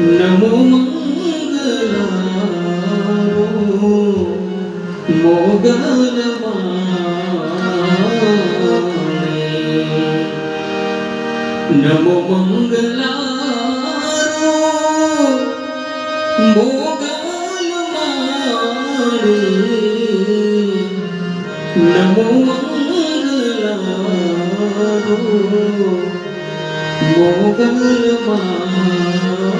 नमो मंगलारो मोगल नमो मंगलारो मोगल नमो मंगलारो मोगल मारे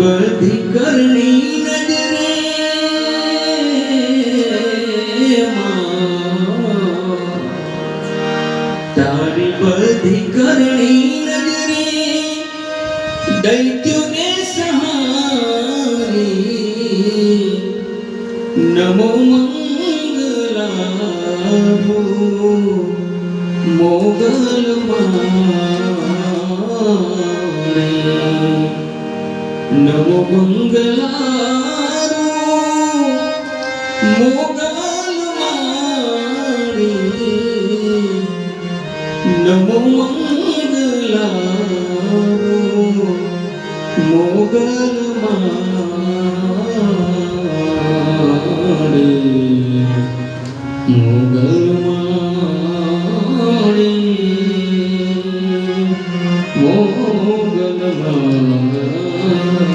कभी करनी नजरे। तारी बधी करनी नजरे। दैत्यों ने सहारी। नमो मंगला मोगल माँ। નવો બંગલારો મોગલ માણી નવો મંગલારો મોગલ માણી મોગલ માણી મોગલ માણી